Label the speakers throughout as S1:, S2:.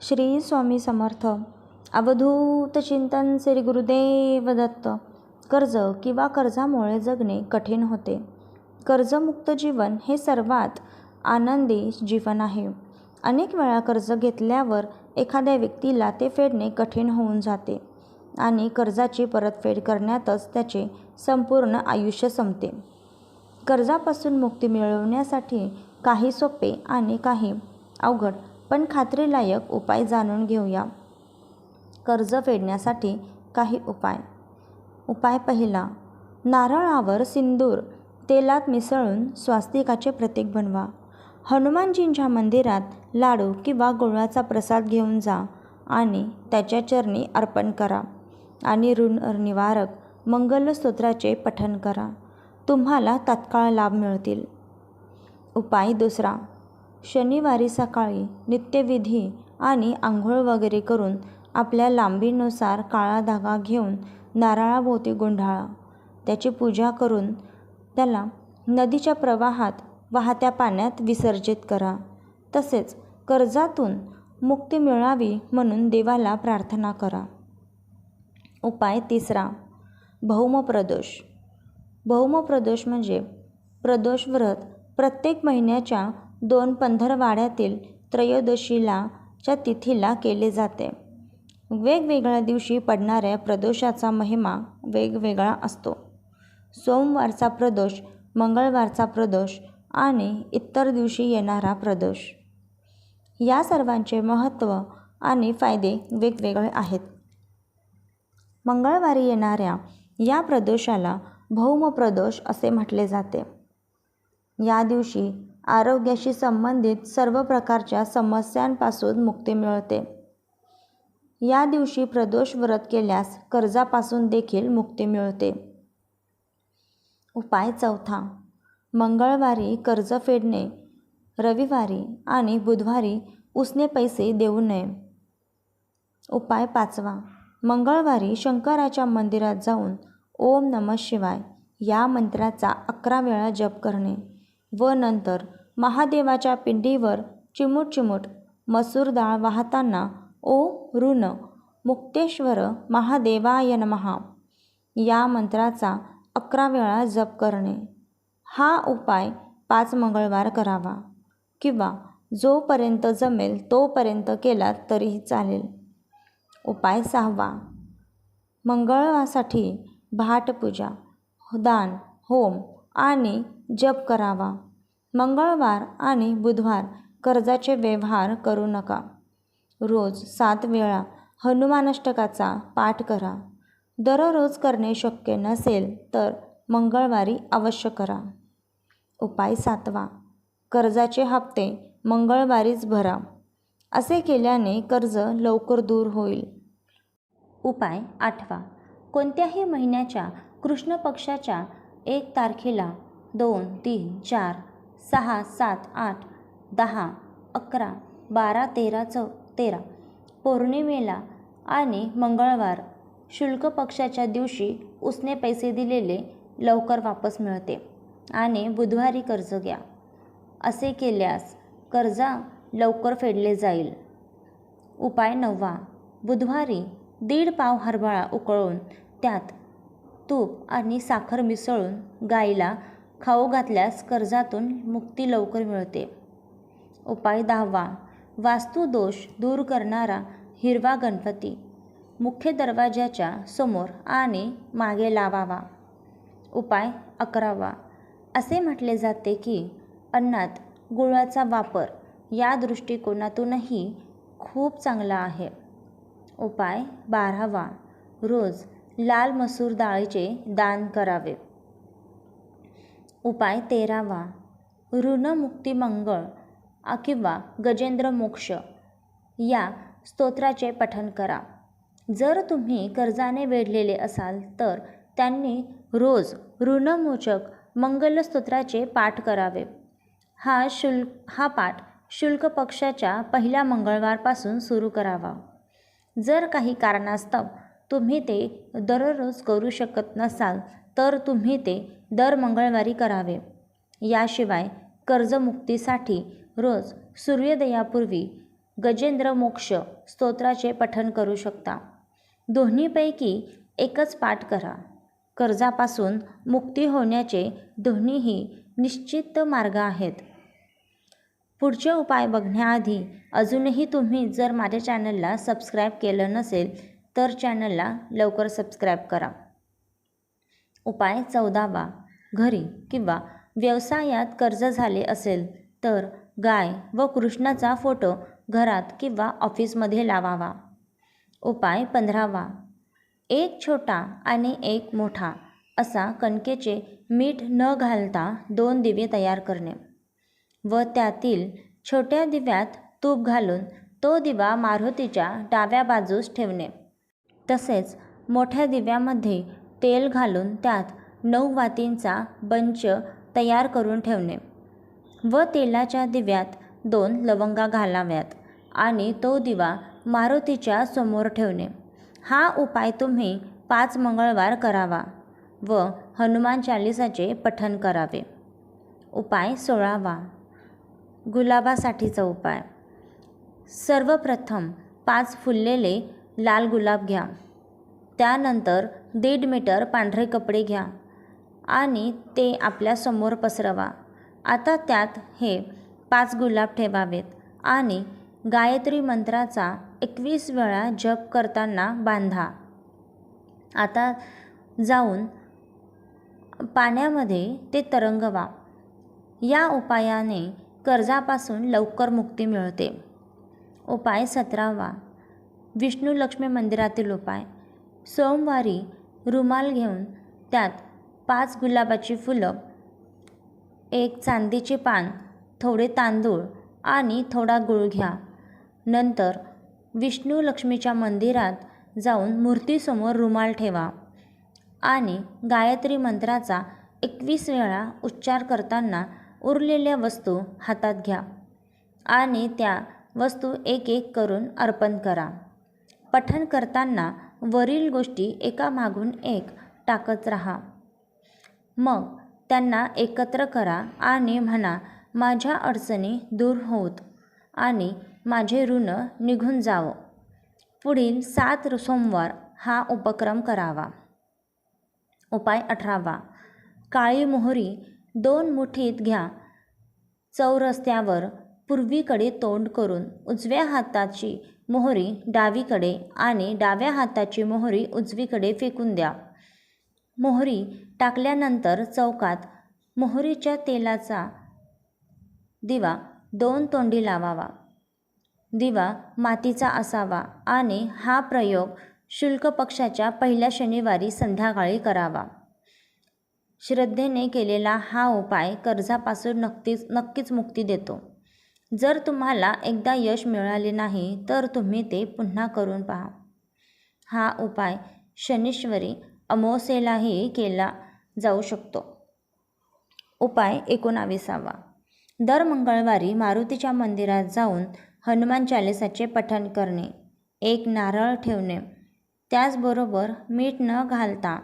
S1: श्री स्वामी समर्थ. अवधूत चिंतन श्री गुरुदेव दत्त कर्ज किंवा कर्जामुळे जगणे कठीण होते. कर्जमुक्त जीवन हे सर्वात आनंदी जीवन आहे. अनेक वेळा कर्ज घेतल्यावर एखाद्या व्यक्तीला ते फेडणे कठीण होऊन जाते आणि कर्जाची परतफेड करण्यातच त्याचे संपूर्ण आयुष्य संपते. कर्जापासून मुक्ती मिळवण्यासाठी काही सोपे आणि काही अवघड पण खात्रीलायक उपाय जाणून घेऊया. कर्ज फेडण्यासाठी काही उपाय. उपाय पहिला नारळावर सिंदूर तेलात मिसळून स्वास्तिकाचे प्रतीक बनवा. हनुमानजींच्या मंदिरात लाडू किंवा गुळाचा प्रसाद घेऊन जा आणि त्याच्या चरणी अर्पण करा आणि ऋण निवारक मंगलस्तोत्राचे पठण करा. तुम्हाला तात्काळ लाभ मिळतील. उपाय दुसरा शनिवारी सकाळी नित्यविधी आणि आंघोळ वगैरे करून आपल्या लांबीनुसार काळा धागा घेऊन नारळाभोवती गुंढाळा त्याची पूजा करून त्याला नदीच्या प्रवाहात वाहत्या पाण्यात विसर्जित करा. तसेच कर्जातून मुक्ती मिळावी म्हणून देवाला प्रार्थना करा. उपाय तिसरा. भौमप्रदोष भौमप्रदोष म्हणजे प्रदोष व्रत प्रत्येक महिन्याच्या दोन पंधरवाड्यातील त्रयोदशीला च्या तिथीला केले जाते. वेगवेगळ्या दिवशी पडणाऱ्या प्रदोषाचा महिमा वेगवेगळा असतो. सोमवारचा प्रदोष मंगळवारचा प्रदोष आणि इतर दिवशी येणारा प्रदोष. या सर्वांचे महत्त्व आणि फायदे वेगवेगळे आहेत. मंगळवारी येणाऱ्या या प्रदोषाला भौम प्रदोष असे म्हटले जाते. या दिवशी आरोग्याशी संबंधित सर्व प्रकारच्या समस्यांपासून मुक्ती मिळते. या दिवशी प्रदोष व्रत केल्यास कर्जापासून देखील मुक्ती मिळते. उपाय चौथा. मंगळवारी कर्ज फेडणे रविवारी आणि बुधवारी उसने पैसे देऊ नये. उपाय पाचवा. मंगळवारी शंकराच्या मंदिरात जाऊन ओम नम शिवाय या मंत्राचा अकरा वेळा जप करणे व नंतर महादेवाच्या पिंडीवर चिमूट चिमूट मसूर डाळ वाहताना ओ ऋण मुक्तेश्वर महादेवाय नमहा या मंत्राचा अकरा वेळा जप करणे. हा उपाय पाच मंगळवार करावा. किंवा जोपर्यंत जमेल तोपर्यंत केला तरीही चालेल. उपाय सहावा. मंगळवासाठी भाटपूजा दान होम आणि जप करावा. मंगळवार आणि बुधवार कर्जाचे व्यवहार करू नका. रोज सात वेळा हनुमानष्टकाचा पाठ करा. दररोज करणे शक्य नसेल तर मंगळवारी अवश्य करा. उपाय सातवा. कर्जाचे हप्ते मंगळवारीच भरा. असे केल्याने कर्ज लवकर दूर होईल. उपाय आठवा. कोणत्याही महिन्याच्या कृष्ण पक्षाच्या एक तारखेला दोन तीन चार सहा सात आठ दहा अकरा बारा तेरा चौ तेरा. पौर्णिमेला आणि मंगळवार शुल्क पक्षाच्या दिवशी उसने पैसे दिलेले लवकर वापस मिळते आणि बुधवारी कर्ज घ्या. असे केल्यास कर्जा लवकर फेडले जाईल. उपाय नववा. बुधवारी दीड पाव हरभरा उकळून त्यात तूप आणि साखर मिसळून गाईला खाऊ घातल्यास कर्जातून मुक्ती लवकर मिळते. उपाय दहावा. वास्तुदोष दूर करणारा हिरवा गणपती. मुख्य दरवाजाच्या समोर आणि मागे लावावा. उपाय अकरावा. असे म्हटले जाते की अन्नात गुळाचा वापर या दृष्टिकोनातूनही खूप चांगला आहे. उपाय बारावा. रोज लाल मसूर डाळीचे दान करावे. उपाय तेरावा. ऋणमुक्ती मंगळ किंवा गजेंद्र मोक्ष या स्तोत्राचे पठण करा. जर तुम्ही कर्जाने वेढलेले असाल तर त्यांनी रोज ऋणमोचक मंगलस्तोत्राचे पाठ करावे. हा शुल्क हा पाठ शुल्क पक्षाच्या पहिल्या मंगळवारपासून सुरू करावा. जर काही कारणास्तव तुम्ही ते दररोज करू शकत नसाल तर तुम्ही ते दर मंगळवारी करावे. याशिवाय कर्जमुक्तीसाठी रोज सूर्योदयापूर्वी गजेंद्र मोक्ष स्तोत्राचे पठण करू शकता. दोन्हीपैकी एकच पाठ करा. कर्जापासून मुक्ती होण्याचे दोन्हीही निश्चित मार्ग आहेत. पुढचे उपाय बघण्याआधी अजूनही तुम्ही जर माझ्या चॅनलला सबस्क्राईब केलं नसेल तर चॅनलला लवकर सबस्क्राईब करा. उपाय चौदावा. घरी किंवा व्यवसायात कर्ज झाले असेल तर गाय व कृष्णाचा फोटो घरात किंवा ऑफिसमध्ये लावावा. उपाय पंधरावा. एक छोटा आणि एक मोठा असा कणकेचे मीठ न घालता दोन दिवे तयार करणे व त्यातील छोट्या दिव्यात तूप घालून तो दिवा मारुतीच्या डाव्या बाजूस ठेवणे. तसेच मोठ्या दिव्यामध्ये तेल घालून त्यात नऊ वातींचा बंच तयार करून ठेवणे व तेलाच्या दिव्यात दोन लवंगा घालाव्यात आणि तो दिवा मारुतीच्या समोर ठेवणे. हा उपाय तुम्ही पाच मंगळवार करावा व हनुमान चालिसाचे पठण करावे. उपाय सोळावा. गुलाबासाठीचा उपाय. सर्वप्रथम पाच फुललेले लाल गुलाब घ्या. त्यानंतर दीड मीटर पांढरे कपडे घ्या आणि ते आपल्यासमोर पसरवा. आता त्यात हे पाच गुलाब ठेवावेत आणि गायत्री मंत्राचा एकवीस वेळा जप करताना बांधा. आता जाऊन पाण्यामध्ये ते तरंगवा. या उपायाने कर्जापासून लवकर मुक्ती मिळते. उपाय सतरावा. विष्णू लक्ष्मी मंदिरातील उपाय. सोमवारी रुमाल घेऊन त्यात पाच गुलाबाची फुलं एक चांदीचे पान थोडे तांदूळ आणि थोडा गुळ घ्या. नंतर विष्णू लक्ष्मीच्या मंदिरात जाऊन मूर्तीसमोर रुमाल ठेवा आणि गायत्री मंत्राचा एकवीस वेळा उच्चार करताना उरलेल्या वस्तू हातात घ्या आणि त्या वस्तू एक एक करून अर्पण करा. पठण करताना वरील गोष्टी एकामागून एक टाकत राहा. मग त्यांना एकत्र करा आणि म्हणा माझ्या अडचणी दूर होत आणि माझे ऋण निघून जावं. पुढील सात सोमवार हा उपक्रम करावा. उपाय अठरावा. काळी मोहरी दोन मुठीत घ्या. चौरस्त्यावर पूर्वीकडे तोंड करून उजव्या हाताची मोहरी डावीकडे आणि डाव्या हाताची मोहरी उजवीकडे फेकून द्या. मोहरी टाकल्यानंतर चौकात मोहरीच्या तेलाचा दिवा दोन तोंडी लावावा. दिवा मातीचा असावा आणि हा प्रयोग शुल्क पक्षाच्या पहिल्या शनिवारी संध्याकाळी करावा. श्रद्धेने केलेला हा उपाय कर्जापासून नक्कीच नक्कीच मुक्ती देतो. जर तुम्हाला एकदा यश मिळाले नाही तर तुम्ही ते पुन्हा करून पहा. हा उपाय शनिश्वरी अमावस्येलाही केला जाऊ शकतो. उपाय एकोणाविसावा. दर मंगळवारी मारुतीच्या मंदिरात जाऊन हनुमान चालिसाचे पठण करणे एक नारळ ठेवणे. त्याचबरोबर मीठ न घालता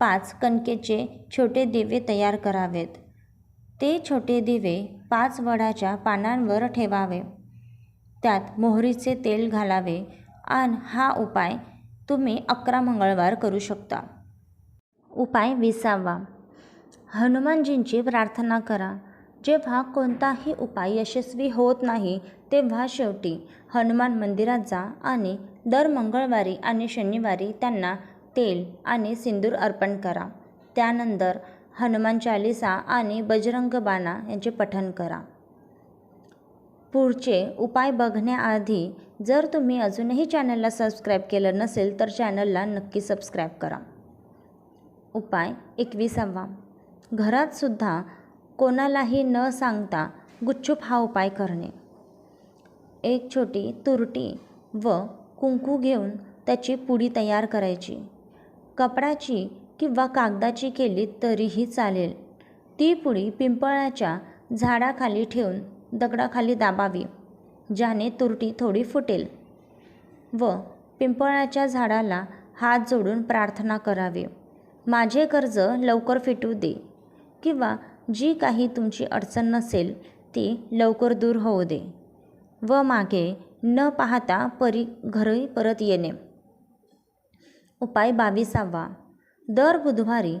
S1: पाच कणकेचे छोटे दिवे तयार करावेत. ते छोटे दिवे पाच वडाच्या पानांवर ठेवावे. त्यात मोहरीचे तेल घालावे आणि हा उपाय तुम्ही अकरा मंगळवार करू शकता. उपाय विसावा. हनुमानजींची प्रार्थना करा. जेव्हा कोणताही उपाय यशस्वी होत नाही तेव्हा शेवटी हनुमान मंदिरात जा आणि दर मंगळवारी आणि शनिवारी त्यांना तेल आणि सिंदूर अर्पण करा. त्यानंतर हनुमान चालिसा आणि बजरंग बाणा यांचे पठण करा. पुढचे उपाय बघण्याआधी जर तुम्ही अजूनही चॅनलला सबस्क्राईब केलं नसेल तर चॅनलला नक्की सबस्क्राईब करा. उपाय एकविसावा. घरातसुद्धा कोणालाही न सांगता गुच्छूप हा उपाय करणे. एक छोटी तुरटी व कुंकू घेऊन त्याची पुडी तयार करायची. कपडाची किंवा कागदाची केली तरीही चालेल. ती पुडी पिंपळाच्या झाडाखाली ठेवून दगडाखाली दाबावी ज्याने तुरटी थोडी फुटेल. व पिंपळाच्या झाडाला हात जोडून प्रार्थना करावी. माझे कर्ज लवकर फिटू दे किंवा जी काही तुमची अडचण नसेल ती लवकर दूर होऊ दे व मागे न पाहता परी घरी परत येणे. उपाय बावीसावा. दर बुधवारी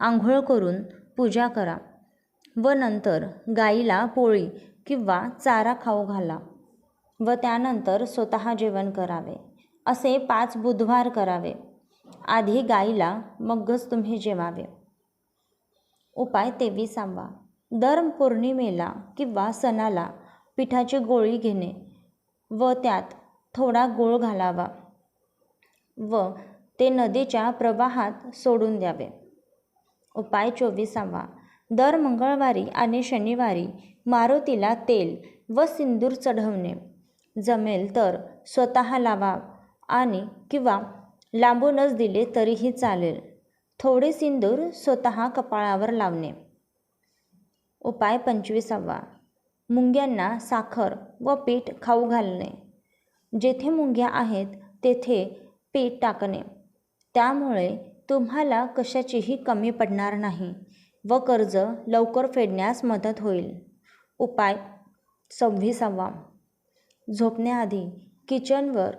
S1: आंघोळ करून पूजा करा व नंतर गाईला पोळी किंवा चारा खाऊ घाला व त्यानंतर स्वतः जेवण करावे. असे पाच बुधवार करावे. आधी गाईला मगच तुम्ही जेवावे. उपाय तेविसावा. दर पौर्णिमेला किंवा सणाला पिठाची गोळी घेणे व त्यात थोडा गोळ घालावा व ते नदीच्या प्रवाहात सोडून द्यावे. उपाय चोवीसावा. दर मंगळवारी आणि शनिवारी मारुतीला तेल व सिंदूर चढवणे. जमेल तर स्वतः लावा आणि किंवा लांबूनच दिले तरीही चालेल. थोडे सिंदूर स्वतः कपाळावर लावणे. उपाय पंचवीसावा. मुंग्यांना साखर व पीठ खाऊ घालणे. जेथे मुंग्या आहेत तेथे पीठ टाकणे. त्यामुळे तुम्हाला कशाचीही कमी पडणार नाही व कर्ज लवकर फेडण्यास मदत होईल. उपाय सव्वीसावा. झोपण्याआधी किचनवर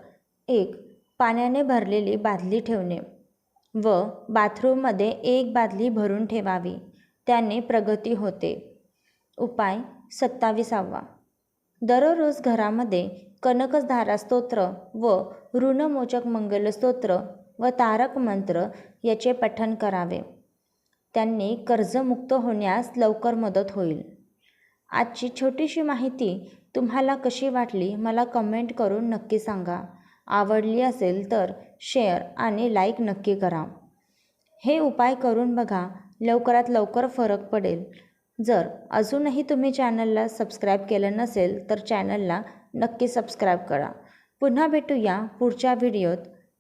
S1: एक पाण्याने भरलेली बादली ठेवणे व बाथरूममध्ये एक बादली भरून ठेवावी त्याने प्रगती होते. उपाय सत्तावीसावा. दररोज घरामध्ये कनकधारा स्तोत्र व ऋणमोचक मंगलस्तोत्र व तारक मंत्र याचे पठण करावे. त्यांनी कर्जमुक्त होण्यास लवकर मदत होईल. आजची छोटीशी माहिती तुम्हाला कशी वाटली मला कमेंट करून नक्की सांगा. आवडली असेल तर शेअर आणि लाईक नक्की करा. हे उपाय करून बघा लवकरात लवकर फरक पडेल. जर अजूनही तुम्ही चॅनलला सबस्क्राईब केलं नसेल तर चॅनलला नक्की सबस्क्राईब करा. पुन्हा भेटूया पुढच्या व्हिडिओत